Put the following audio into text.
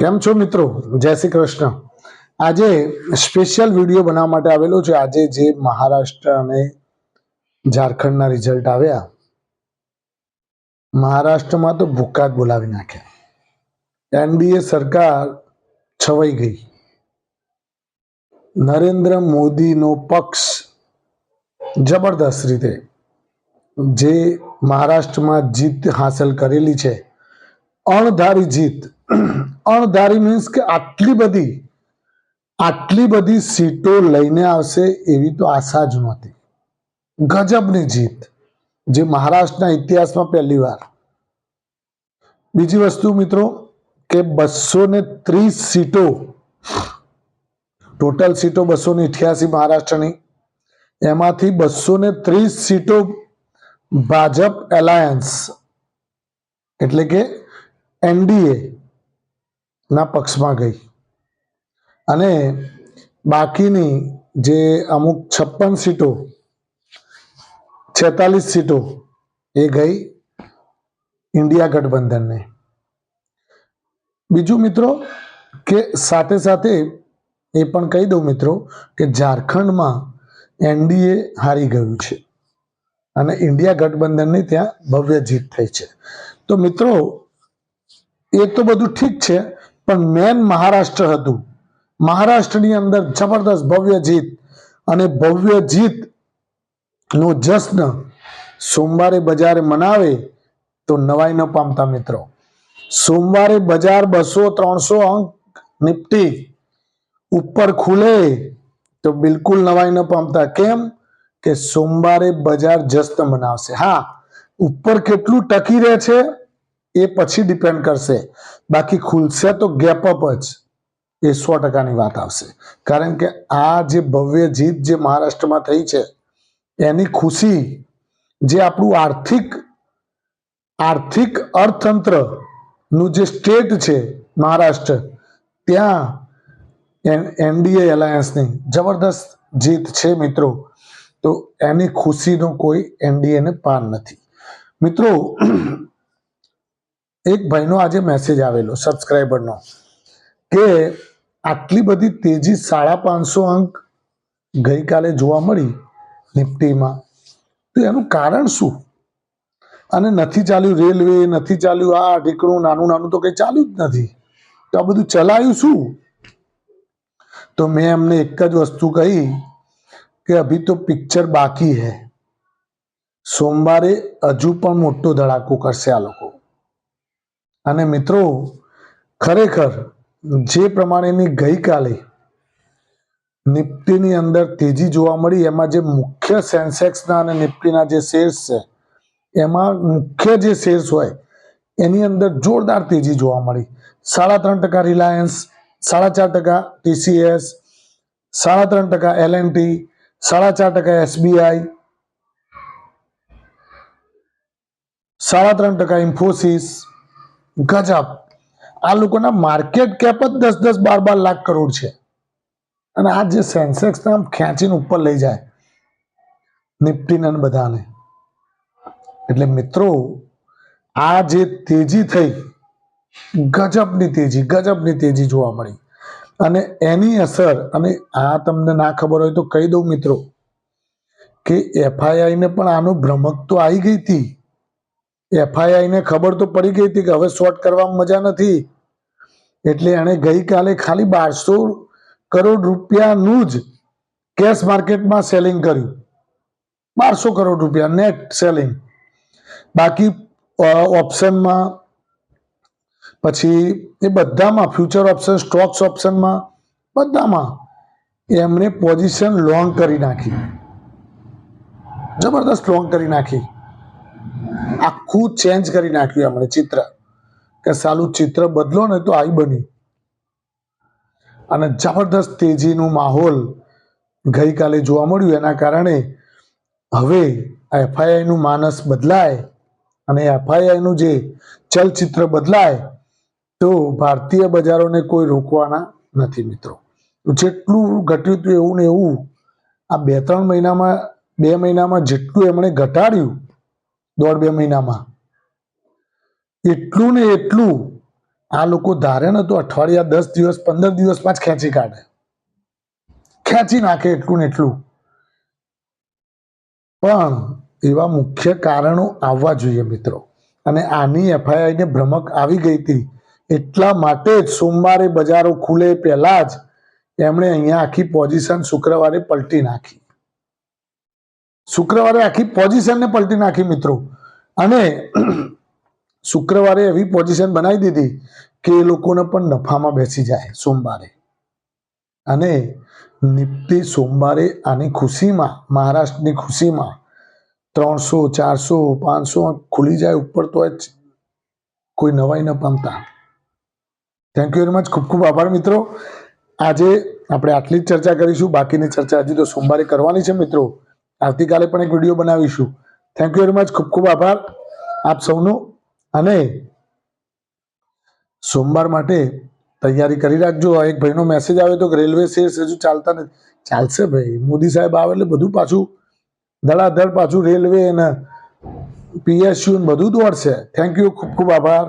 કેમ છો મિત્રો? જય શ્રી કૃષ્ણ. આજે સ્પેશિયલ વીડિયો બનાવવા માટે આવેલો છે. આજે જે મહારાષ્ટ્ર અને ઝારખંડના રિઝલ્ટ આવ્યા, મહારાષ્ટ્રમાં તો ભૂક્કા જ બોલાવી નાખ્યા. એનડીએ સરકાર છવાઈ ગઈ. નરેન્દ્ર મોદીનો પક્ષ જબરદસ્ત રીતે જે મહારાષ્ટ્રમાં જીત હાંસલ કરેલી છે, અણધારી જીત અણધારી મીન્સ કે આટલી બધી આટલી બધી સીટો લઈને આવશે એવી તો આશા જ નહોતી. ગજબની જીત, જે મહારાષ્ટ્રના ઇતિહાસમાં પહેલી વાર. બીજી વસ્તુ મિત્રો, કે બસો ને ત્રીસ સીટો, ટોટલ સીટો બસો ને અઠ્યાસી મહારાષ્ટ્રની. એમાંથી બસો ને ત્રીસ સીટો ભાજપ એલાયન્સ, એટલે કે એનડીએ. ના પક્ષમાં ગઈ. અને બાકીની જે અમુક છપ્પન સીટો, છેતાલીસ સીટો એ ગઈ ઇન્ડિયા ગઠબંધનને. બીજું મિત્રો કે સાથે સાથે એ પણ કહી દઉં મિત્રો કે ઝારખંડમાં એનડીએ હારી ગયું છે. અને ઇન્ડિયા ગઠબંધનની ત્યાં ભવ્ય જીત થઈ છે. તો મિત્રો, એ તો બધું ઠીક છે પણ મેન મહારાષ્ટ્ર હતું. મહારાષ્ટ્રની અંદર જબરદસ્ત ભવ્ય જીત અને ભવ્ય જીત નો જશ્ન સોમવારે બજારે મનાવે તો નવાઈ ન પામતા મિત્રો. સોમવારે બજાર બસો ત્રણસો અંક નિફ્ટી ઉપર ખુલે તો બિલકુલ નવાઈ ન પામતા. કેમ? કે સોમવારે બજાર જશ્ન મનાવશે. હા, ઉપર કેટલું ટકી રહે છે? એ પછી ડિપેન્ડ કરશે. બાકી ખુલશે તો ગેપ અપ જ. એ સો ટકાની વાત આવશે. કારણ કે આ જે ભવ્ય જીત જે મહારાષ્ટ્રમાં થઈ છે, એની ખુશી જે આપણું આર્થિક આર્થિક અર્થતંત્રનું જે સ્ટેટ છે મહારાષ્ટ્ર, ત્યાં એનડીએ એલાયન્સની જબરદસ્ત જીત છે મિત્રો. તો એની ખુશીનો કોઈ એનડીએને પાર નથી. મિત્રો એક ભાઈનો આજે મેસેજ આવેલો સબસ્ક્રાઈબરનો કે આટલી બધી તેજી સાડા પાંચસો અંક ગઈકાલે જોવા મળી નિફ્ટીમાં. તો એનું કારણ શું? અને નથી ચાલ્યું રેલવે, નથી ચાલ્યું આ ઢીકણું, નાનું નાનું તો કંઈ ચાલ્યું જ નથી. તો આ બધું ચલાયું શું? તો મેં એમને એક જ વસ્તુ કહી કે અભી તો પિક્ચર બાકી હે. સોમવારે હજુ પણ મોટો ધડાકો કરશે આ લોકો. અને મિત્રો, ખરેખર જે પ્રમાણેની ગઈકાલે નિફ્ટીની અંદર તેજી જોવા મળી, એમાં જે મુખ્ય સેન્સેક્સના અને નિફ્ટીના જે શેર્સ છે, એમાં મુખ્ય જે શેર્સ હોય, એની અંદર જોરદાર તેજી જોવા મળી. સાડા ત્રણ ટકા રિલાયન્સ, સાડા ચાર ટકા ટીસીએસ, સાડા ત્રણ ટકા એલ એન સાડા ચાર ટકા એસબીઆઈ, સાડા ત્રણ ટકા ઇન્ફોસિસ ગજબ. આ લોકોના માર્કેટ કેપ જ દસ દસ બાર બાર લાખ કરોડ છે. અને આ જે સેન્સેક્સ આમ ખેંચીને ઉપર લઈ જાય. નિફ્ટીને અને બધાને. એટલે મિત્રો, આ જે તેજી થઈ, ગજબની તેજી ગજબની તેજી જોવા મળી. અને એની અસર, અને આ તમને ના ખબર હોય તો કહી દઉં મિત્રો, કે એફઆઈઆઈને પણ આનો ભ્રમક તો આવી ગઈ હતી. એફઆઈઆઈ ને ખબર તો પડી ગઈ હતી કે હવે શોર્ટ કરવામાં મજા નથી. એટલે એણે ગઈકાલે ખાલી બારસો કરોડ રૂપિયાનું જ કેશ માર્કેટમાં સેલિંગ કર્યું. બારસો કરોડ રૂપિયા નેટ સેલિંગ બાકી ઓપ્શનમાં પછી એ બધામાં ફ્યુચર ઓપ્શન સ્ટોક્સ ઓપ્શનમાં બધામાં એમણે પોઝિશન લોંગ કરી નાખી. જબરદસ્ત લોંગ કરી નાખી. આખું ચેન્જ કરી નાખ્યું એમણે ચિત્ર. કે સાલું ચિત્ર બદલો ને તો આવી બની. અને જબરદસ્ત તેજીનું માહોલ ગઈકાલે જોવા મળ્યું. એના કારણે હવે આ નું માનસ બદલાય અને એફઆઈઆઈ નું જે ચલચિત્ર બદલાય તો ભારતીય બજારોને કોઈ રોકવાના નથી મિત્રો. જેટલું ઘટ્યું હતું એવું ને એવું આ બે ત્રણ મહિનામાં, બે મહિનામાં જેટલું એમણે ઘટાડ્યું દોઢ બે મહિનામાં. એટલું ને એટલું આ લોકો ધારે ને તો અઠવાડિયા દસ દિવસ, પંદર દિવસમાં જ ખેંચી કાઢે. ખેંચી નાખે એટલું ને એટલું. પણ એવા મુખ્ય કારણો આવવા જોઈએ મિત્રો. અને આની એફઆઈઆઈ ને ભ્રમક આવી ગઈ હતી. એટલા માટે જ સોમવારે બજારો ખુલે પહેલા જ એમણે અહીંયા આખી પોઝિશન શુક્રવારે પલટી નાખી. શુક્રવારે આખી પોઝિશનને પલટી નાખી મિત્રો. અને શુક્રવારે એવી પોઝિશન બનાવી દીધી કે એ લોકોને પણ નફામાં બેસી જાય સોમવારે. અને નિફ્ટી સોમવારે આની ખુશીમાં, મહારાષ્ટ્રની ખુશીમાં ત્રણસો, ચારસો, પાંચસો ખુલી જાય ઉપર તો કોઈ નવાઈ ન પામતા. થેન્ક યુ વેરી મચ ખૂબ ખૂબ આભાર મિત્રો. આજે આપણે આટલી જ ચર્ચા કરીશું. બાકીની ચર્ચા હજી તો સોમવારે કરવાની છે મિત્રો. આવતીકાલે પણ એક વીડિયો બનાવીશું. થેન્ક યુ વેરી મચ ખૂબ ખૂબ આભાર આપ સૌનો. અને સોમવાર માટે તૈયારી કરી રાખજો. એક ભાઈનો મેસેજ આવ્યો તો રેલવે શેર્સ હજુ ચાલતા નથી. ચાલશે ભાઈ. મોદી સાહેબ આવે એટલે બધું પાછું ધડાધડ પાછું રેલવે અને પીએસયુ ને બધું દોડશે. થેન્ક યુ ખૂબ ખૂબ આભાર.